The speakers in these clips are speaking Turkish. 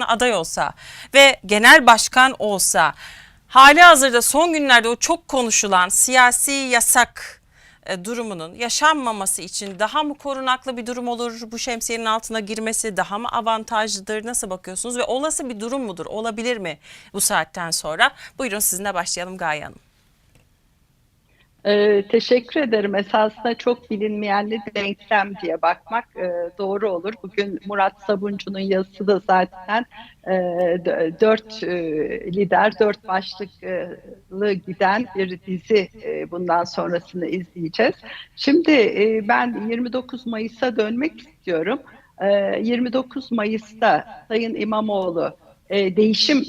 aday olsa ve genel başkan olsa hali hazırda son günlerde o çok konuşulan siyasi yasak e, durumunun yaşanmaması için daha mı korunaklı bir durum olur? Bu şemsiyenin altına girmesi daha mı avantajlıdır? Nasıl bakıyorsunuz ve olası bir durum mudur? Olabilir mi bu saatten sonra? Buyurun sizinle başlayalım Gaye Hanım. Ee, teşekkür ederim. Esasında çok bilinmeyenli denklem diye bakmak e, doğru olur. Bugün Murat Sabuncu'nun yazısı da zaten e, dört e, lider, dört başlıklı giden bir dizi e, bundan sonrasını izleyeceğiz. Şimdi e, ben 29 Mayıs'a dönmek istiyorum. E, 29 Mayıs'ta Sayın İmamoğlu e, değişim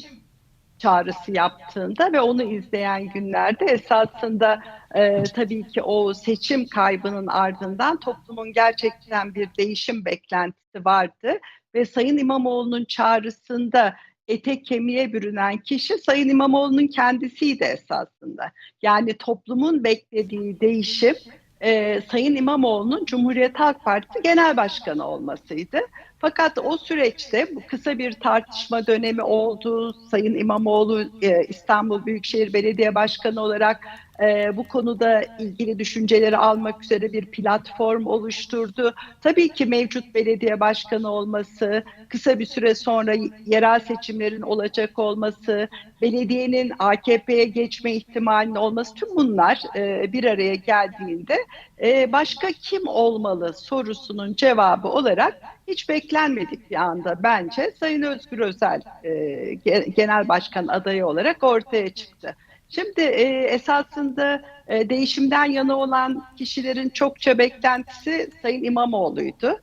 çağrısı yaptığında ve onu izleyen günlerde esasında e, tabii ki o seçim kaybının ardından toplumun gerçekten bir değişim beklentisi vardı ve Sayın İmamoğlu'nun çağrısında ete kemiğe bürünen kişi Sayın İmamoğlu'nun kendisiydi esasında. Yani toplumun beklediği değişim e, Sayın İmamoğlu'nun Cumhuriyet Halk Partisi Genel Başkanı olmasıydı. Fakat o süreçte kısa bir tartışma dönemi oldu. Sayın İmamoğlu e, İstanbul Büyükşehir Belediye Başkanı olarak e, bu konuda ilgili düşünceleri almak üzere bir platform oluşturdu. Tabii ki mevcut belediye başkanı olması, kısa bir süre sonra yerel seçimlerin olacak olması, belediyenin AKP'ye geçme ihtimalinin olması tüm bunlar e, bir araya geldiğinde e, başka kim olmalı sorusunun cevabı olarak hiç beklenmedik bir anda bence Sayın Özgür Özel e, ge- genel başkan adayı olarak ortaya çıktı. Şimdi e, esasında e, değişimden yana olan kişilerin çokça beklentisi Sayın İmamoğlu'ydu.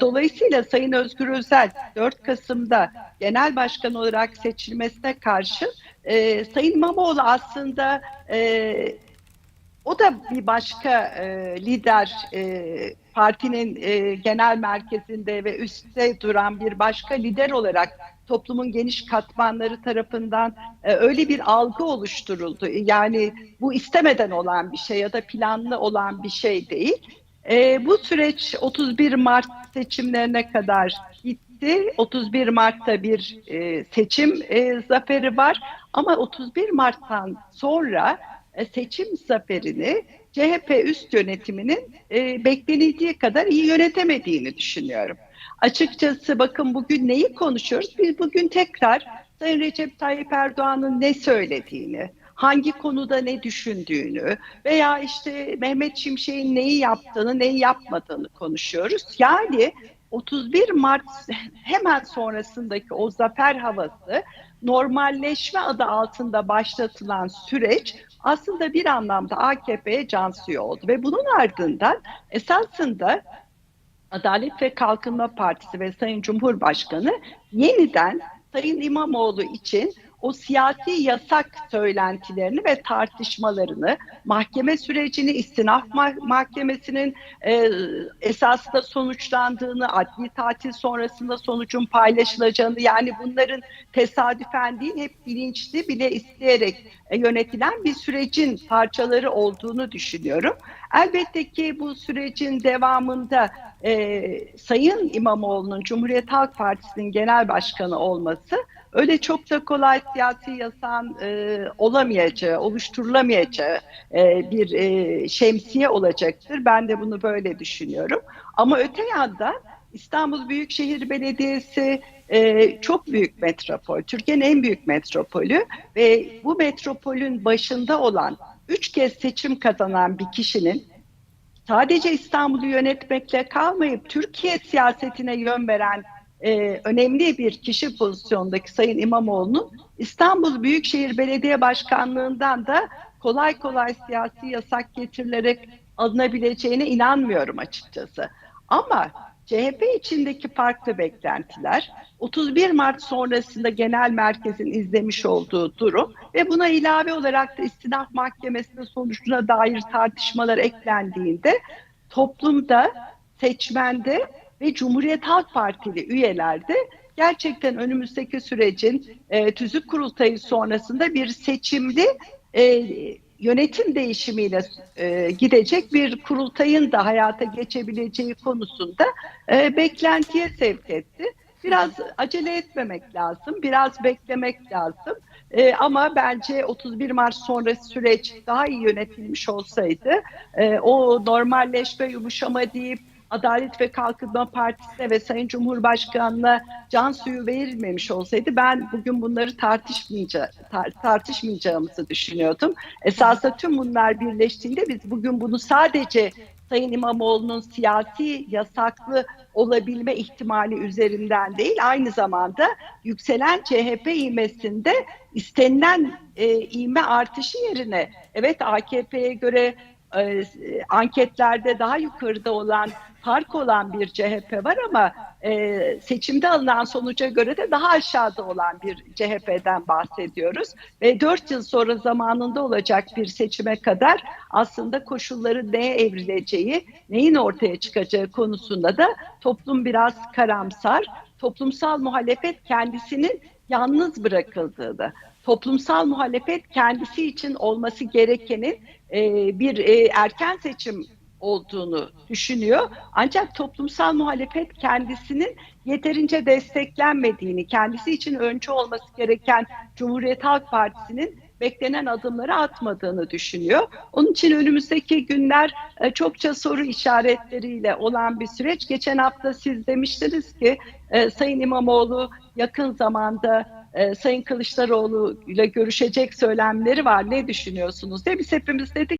Dolayısıyla Sayın Özgür Özel 4 Kasım'da genel başkan olarak seçilmesine karşı e, Sayın İmamoğlu aslında e, o da bir başka e, lider e, partinin e, genel merkezinde ve üstte duran bir başka lider olarak toplumun geniş katmanları tarafından e, öyle bir algı oluşturuldu. Yani bu istemeden olan bir şey ya da planlı olan bir şey değil. E, bu süreç 31 Mart seçimlerine kadar gitti. 31 Mart'ta bir e, seçim e, zaferi var ama 31 Mart'tan sonra seçim zaferini CHP üst yönetiminin e, beklenildiği kadar iyi yönetemediğini düşünüyorum. Açıkçası bakın bugün neyi konuşuyoruz? Biz bugün tekrar Sayın Recep Tayyip Erdoğan'ın ne söylediğini, hangi konuda ne düşündüğünü veya işte Mehmet Şimşek'in neyi yaptığını, neyi yapmadığını konuşuyoruz. Yani 31 Mart hemen sonrasındaki o zafer havası normalleşme adı altında başlatılan süreç aslında bir anlamda AKP'ye can suyu oldu ve bunun ardından esasında Adalet ve Kalkınma Partisi ve Sayın Cumhurbaşkanı yeniden Sayın İmamoğlu için o siyasi yasak söylentilerini ve tartışmalarını, mahkeme sürecini, istinaf mah- mahkemesinin e, esasında sonuçlandığını, adli tatil sonrasında sonucun paylaşılacağını, yani bunların tesadüfen değil, hep bilinçli bile isteyerek e, yönetilen bir sürecin parçaları olduğunu düşünüyorum. Elbette ki bu sürecin devamında e, Sayın İmamoğlu'nun Cumhuriyet Halk Partisi'nin genel başkanı olması öyle çok da kolay siyasi yasan e, olamayacağı, oluşturulamayacağı e, bir e, şemsiye olacaktır. Ben de bunu böyle düşünüyorum. Ama öte yandan İstanbul Büyükşehir Belediyesi e, çok büyük metropol, Türkiye'nin en büyük metropolü ve bu metropolün başında olan üç kez seçim kazanan bir kişinin sadece İstanbul'u yönetmekle kalmayıp Türkiye siyasetine yön veren e, önemli bir kişi pozisyondaki Sayın İmamoğlu'nun İstanbul Büyükşehir Belediye Başkanlığından da kolay kolay siyasi yasak getirilerek alınabileceğine inanmıyorum açıkçası. Ama CHP içindeki farklı beklentiler, 31 Mart sonrasında genel merkezin izlemiş olduğu durum ve buna ilave olarak da istinaf mahkemesinin sonucuna dair tartışmalar eklendiğinde toplumda, seçmende ve Cumhuriyet Halk Partili üyelerde gerçekten önümüzdeki sürecin e, tüzük kurultayı sonrasında bir seçimli e, yönetim değişimiyle e, gidecek bir kurultayın da hayata geçebileceği konusunda e, beklentiye sevk etti. Biraz acele etmemek lazım, biraz beklemek lazım. Ee, ama bence 31 Mart sonrası süreç daha iyi yönetilmiş olsaydı, e, o normalleşme, yumuşama deyip Adalet ve Kalkınma Partisi'ne ve Sayın Cumhurbaşkanı'na can suyu verilmemiş olsaydı ben bugün bunları tartışmayacağım, tartışmayacağımızı düşünüyordum. Esasında tüm bunlar birleştiğinde biz bugün bunu sadece Sayın İmamoğlu'nun siyasi yasaklı olabilme ihtimali üzerinden değil, aynı zamanda yükselen CHP ivmesinde istenilen e, ivme artışı yerine, evet AKP'ye göre e, anketlerde daha yukarıda olan, fark olan bir CHP var ama e, seçimde alınan sonuca göre de daha aşağıda olan bir CHP'den bahsediyoruz. Ve dört yıl sonra zamanında olacak bir seçime kadar aslında koşulların neye evrileceği, neyin ortaya çıkacağı konusunda da toplum biraz karamsar. Toplumsal muhalefet kendisinin yalnız bırakıldığını, toplumsal muhalefet kendisi için olması gerekenin e, bir e, erken seçim olduğunu düşünüyor. Ancak toplumsal muhalefet kendisinin yeterince desteklenmediğini, kendisi için öncü olması gereken Cumhuriyet Halk Partisi'nin beklenen adımları atmadığını düşünüyor. Onun için önümüzdeki günler e, çokça soru işaretleriyle olan bir süreç. Geçen hafta siz demiştiniz ki e, Sayın İmamoğlu yakın zamanda e, Sayın Kılıçdaroğlu ile görüşecek söylemleri var. Ne düşünüyorsunuz diye biz hepimiz dedik